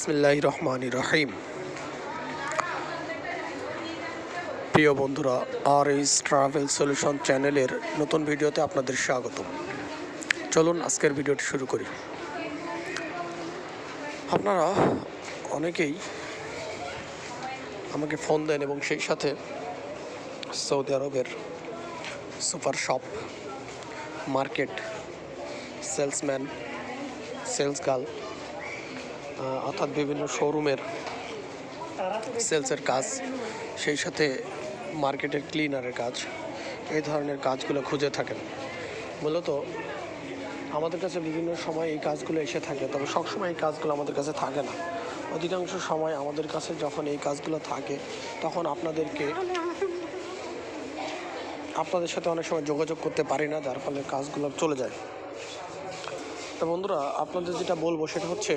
বিসমিল্লাহ রহমান রহিম প্রিয় বন্ধুরা আর এইস ট্রাভেল সলিউশন চ্যানেলের নতুন ভিডিওতে আপনাদের স্বাগত চলুন আজকের ভিডিওটি শুরু করি। আপনারা অনেকেই আমাকে ফোন দেন এবং সেই সাথে সৌদি আরবের super shop, market, salesman, sales girl অর্থাৎ বিভিন্ন শোরুমের সেলসের কাজ, সেই সাথে মার্কেটের ক্লিনারের কাজ, এই ধরনের কাজগুলো খুঁজে থাকেন। মূলত আমাদের কাছে বিভিন্ন সময় এই কাজগুলো এসে থাকে, তবে সবসময় এই কাজগুলো আমাদের কাছে থাকে না। অধিকাংশ সময় আমাদের কাছে যখন এই কাজগুলো থাকে, তখন আপনাদেরকে আপনাদের সাথে অনেক সময় যোগাযোগ করতে পারি না, যার ফলে কাজগুলো চলে যায়। তো বন্ধুরা, আপনাদের যেটা বলব সেটা হচ্ছে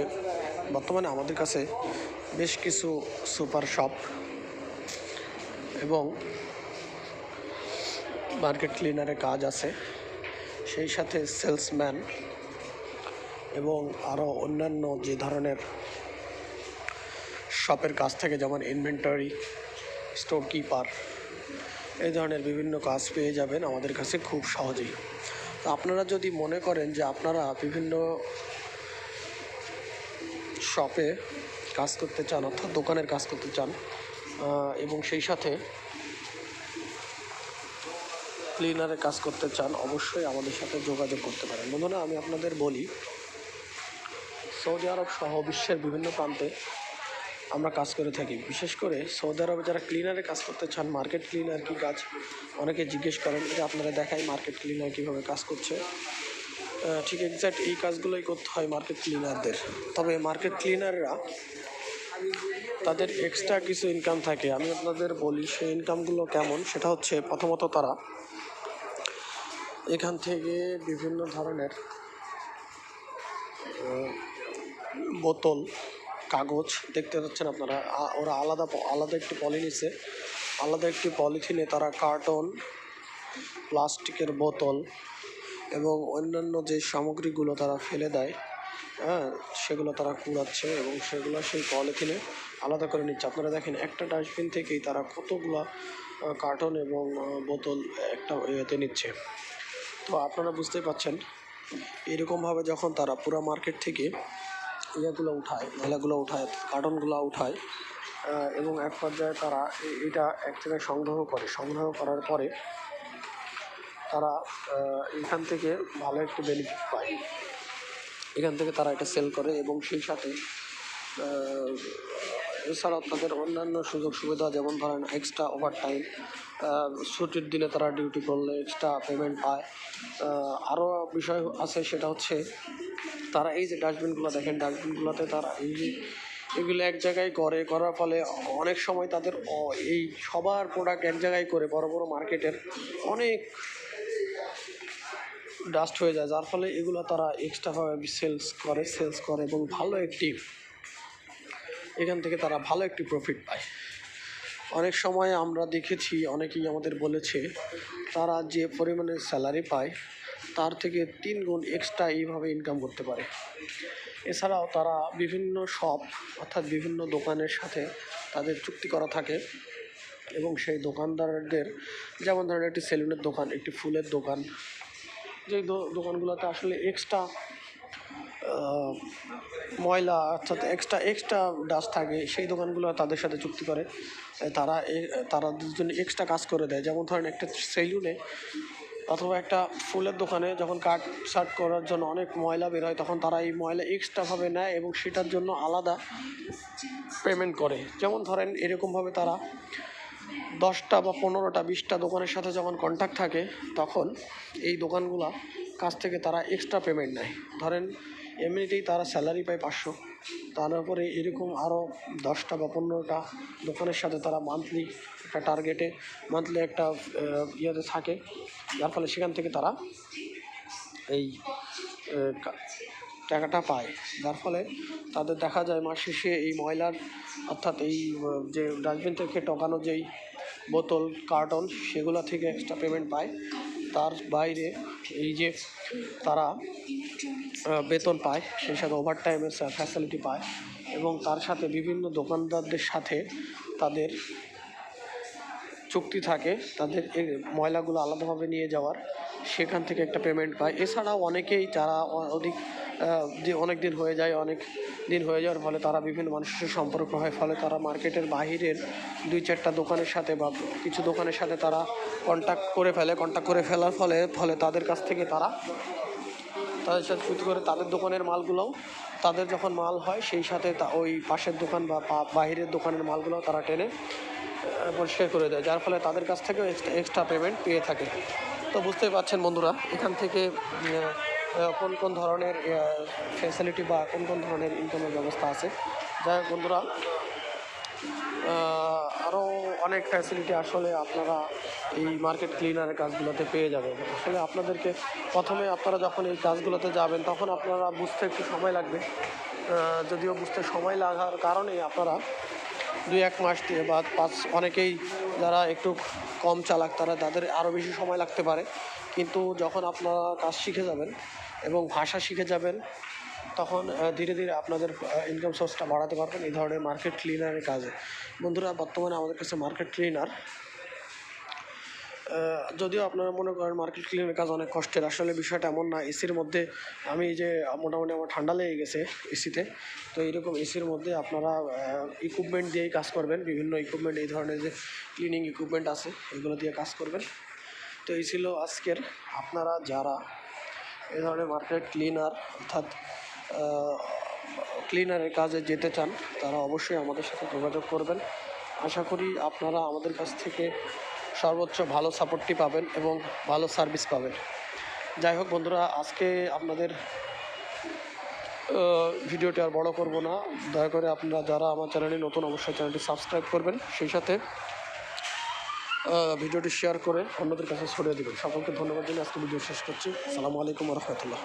বর্তমানে আমাদের কাছে বেশ কিছু সুপার শপ এবং মার্কেট ক্লিনারের কাজ আছে। সেই সাথে সেলসম্যান এবং আরও অন্যান্য যে ধরনের শপের কাজ থেকে যেমন ইনভেন্টরি স্টোর কিপার এই ধরনের বিভিন্ন কাজ পেয়ে যাবেন আমাদের কাছে খুব সহজেই। আপনারা যদি মনে করেন যে আপনারা বিভিন্ন শপে কাজ করতে চান, অর্থাৎ দোকানের কাজ করতে চান এবং সেই সাথে ক্লিনারের কাজ করতে চান, অবশ্যই আমাদের সাথে যোগাযোগ করতে পারেন। বন্ধুরা, আমি আপনাদের বলি, সৌদি আরব সহ বিশ্বের বিভিন্ন প্রান্তে আমরা কাজ করে থাকি। বিশেষ করে সৌদি আরবে যারা ক্লিনারে কাজ করতে চান মার্কেট ক্লিনার কি কাজ, অনেকে জিজ্ঞেস করেন, যে আপনারা দেখাই মার্কেট ক্লিনার কীভাবে কাজ করছে। ঠিক এক্স্যাক্ট এই কাজগুলোই করতে হয় মার্কেট ক্লিনারদের তবে মার্কেট ক্লিনাররা তাদের এক্সট্রা কিছু ইনকাম থাকে। আমি আপনাদের বলি সেই ইনকামগুলো কেমন, সেটা হচ্ছে প্রথমত তারা এখান থেকে বিভিন্ন ধরনের বোতল, কাগজ দেখতে পাচ্ছেন আপনারা। ওরা আলাদা আলাদা একটি পলি নিছে আলাদা একটি পলিথিনে তারা কার্টন প্লাস্টিকের বোতল এবং অন্যান্য যে সামগ্রীগুলো তারা ফেলে দেয় হ্যাঁ সেগুলো তারা কুড়াচ্ছে এবং সেগুলো সেই পলিথিনে আলাদা করে নিচ্ছে। আপনারা দেখেন, একটা ডাস্টবিন থেকেই তারা কতগুলো কার্টন এবং বোতল একটা ইয়েতে নিচ্ছে। তো আপনারা বুঝতেই পাচ্ছেন, এরকমভাবে যখন তারা পুরো মার্কেট থেকে ইয়েগুলো উঠায় ময়লাগুলো উঠায়, কার্টনগুলো উঠায় এবং এক পর্যায়ে তারা এটা এক জায়গায় সংগ্রহ করে। সংগ্রহ করার পরে তারা এখান থেকে ভালো একটি বেনিফিট পায়। এখান থেকে তারা এটা সেল করে এবং সেই সাথে এছাড়াও তাদের অন্যান্য সুযোগ সুবিধা যেমন ধরেন এক্সট্রা ওভার টাইম ছুটির দিনে তারা ডিউটি করলে এক্সট্রা পেমেন্ট পায়। আরও বিষয় আছে সেটা হচ্ছে, তারা এই যে ডাস্টবিনগুলো দেখেন ডাস্টবিনগুলোতে তারা এই যে এগুলো এক জায়গায় করে, করার ফলে অনেক সময় তাদের এই সবার প্রোডাক্ট এক জায়গায় করে বড় বড় মার্কেটের অনেক ডাস্ট হয়ে যায়, যার ফলে এগুলো তারা এক্সট্রাভাবে সেলস করে সেলস করে এবং ভালো একটি, এখান থেকে তারা ভালো একটি প্রফিট পায়। অনেক সময় আমরা দেখেছি, অনেকেই আমাদের বলেছে, তারা যে পরিমাণে স্যালারি পায়, তার থেকে তিন গুণ এক্সট্রা এইভাবে ইনকাম করতে পারে। এছাড়াও তারা বিভিন্ন শপ অর্থাৎ বিভিন্ন দোকানের সাথে তাদের চুক্তি করা থাকে এবং সেই দোকানদারদের, যেমন ধরেন একটি সেলুনের দোকান, একটি ফুলের দোকান দো- দোকানগুলোতে আসলে এক্সট্রা ময়লা অর্থাৎ এক্সট্রা এক্সট্রা ডাস্ট থাকে, সেই দোকানগুলো তাদের সাথে চুক্তি করে। তারা তারা দুজন এক্সট্রা কাজ করে দেয়। যেমন ধরেন একটা সেলুনে অথবা একটা ফুলের দোকানে যখন কাট শার্ট করার জন্য অনেক ময়লা বের হয়, তখন তারা এই ময়লা এক্সট্রাভাবে নেয় এবং সেটার জন্য আলাদা পেমেন্ট করে। যেমন ধরেন এরকমভাবে তারা দশটা বা পনেরোটা, বিশটা দোকানের সাথে যখন কন্ট্যাক্ট থাকে, তখন এই দোকানগুলা কাছ থেকে তারা এক্সট্রা পেমেন্ট নেয়। ধরেন, এমনিতেই তারা স্যালারি পায় পাঁচশো। তারপরে এরকম আরও দশটা বা পনেরোটা দোকানের সাথে তারা মান্থলি একটা টার্গেটে মান্থলি একটা ইয়েতে থাকে। যার ফলে সেখান থেকে তারা এই টাকাটা পায়। যার ফলে তাদের দেখা যায় মাস শেষে এই ময়লার, অর্থাৎ এই যে ডাস্টবিন থেকে টকানো যেই বোতল, কার্টন, সেগুলো থেকে এক্সট্রা পেমেন্ট পায়। তার বাইরে এই যে তারা বেতন পায়, সেই সাথে ওভার টাইমের ফ্যাসিলিটি পায় এবং তার সাথে বিভিন্ন দোকানদারদের সাথে তাদের চুক্তি থাকে, তাদের ময়লাগুলো আলাদাভাবে নিয়ে যাওয়ার। সেখান থেকে একটা পেমেন্ট পায়। এছাড়াও অনেকেই যারা অধিক যে অনেক দিন হয়ে যায়, অনেক দিন হয়ে যাওয়ার ফলে তারা বিভিন্ন মানুষের সম্পর্ক হয়, ফলে তারা মার্কেটের বাহিরের দুই চারটা দোকানের সাথে বা কিছু দোকানের সাথে তারা কন্ট্যাক্ট করে ফেলে। কন্ট্যাক্ট করে ফেলার ফলে ফলে তাদের কাছ থেকে তারা তাদের সাথে চুক্তি করে তাদের দোকানের মালগুলোও, তাদের যখন মাল হয়, সেই সাথে ওই পাশের দোকান বা বাইরের দোকানের মালগুলো তারা টেনে পরিষ্কার করে দেয়, যার ফলে তাদের কাছ থেকেও এক্সট্রা পেমেন্ট পেয়ে থাকে। তো বুঝতেই পারছেন বন্ধুরা, এখান থেকে কোন কোন ধরনের ফ্যাসিলিটি বা কোন কোন ধরনের ইনকামের ব্যবস্থা আছে। যাই হোক বন্ধুরা আরও অনেক ফ্যাসিলিটি আসলে আপনারা এই মার্কেট ক্লিনারের কাজগুলোতে পেয়ে যাবেন। আসলে আপনাদেরকে প্রথমে আপনারা যখন এই কাজগুলোতে যাবেন, তখন আপনারা বুঝতে একটু সময় লাগবে। যদিও বুঝতে সময় লাগার কারণেই আপনারা দুই এক মাস বা পাঁচ, অনেকেই যারা একটু কম চালাক, তারা তাদের আরও বেশি সময় লাগতে পারে। কিন্তু যখন আপনারা কাজ শিখে যাবেন এবং ভাষা শিখে যাবেন, তখন ধীরে ধীরে আপনাদের ইনকাম সোর্সটা বাড়াতে পারবেন এই ধরনের মার্কেট ক্লিনারের কাজে। বন্ধুরা, বর্তমানে আমাদের কাছে মার্কেট ক্লিনার যদিও আপনারা মনে করেন মার্কেট ক্লিনের কাজ অনেক কষ্টের, আসলে বিষয়টা এমন না এসির মধ্যে আমি যে মোটামুটি আমার ঠান্ডা লেগে গেছে এসিতে তো এইরকম এসির মধ্যে আপনারা ইকুইপমেন্ট দিয়েই কাজ করবেন, বিভিন্ন ইকুইপমেন্ট এই ধরনের যে ক্লিনিং ইকুইপমেন্ট আছে, এগুলো দিয়ে কাজ করবেন। তো এই ছিল আজকের, আপনারা যারা এই ধরনের মার্কেট ক্লিনার, অর্থাৎ ক্লিনারের কাজে যেতে চান, তারা অবশ্যই আমাদের সাথে যোগাযোগ করবেন। আশা করি আপনারা আমাদের কাছ থেকে সর্বোচ্চ ভালো সাপোর্টটি পাবেন এবং ভালো সার্ভিস পাবেন। যাই হোক বন্ধুরা, আজকে আপনাদের ভিডিওটি আর বড় করব না। দয়া করে আপনারা যারা আমার চ্যানেলে নতুন অবশ্যই চ্যানেলটি সাবস্ক্রাইব করবেন। সেই সাথে ভিডিওটি শেয়ার করে অন্যদের কাছে ছড়িয়ে দেবেন। সকলকে ধন্যবাদ জানিয়ে আজকে ভিডিও শেষ করছি। সালামু আলাইকুম রহমতুল্লাহ।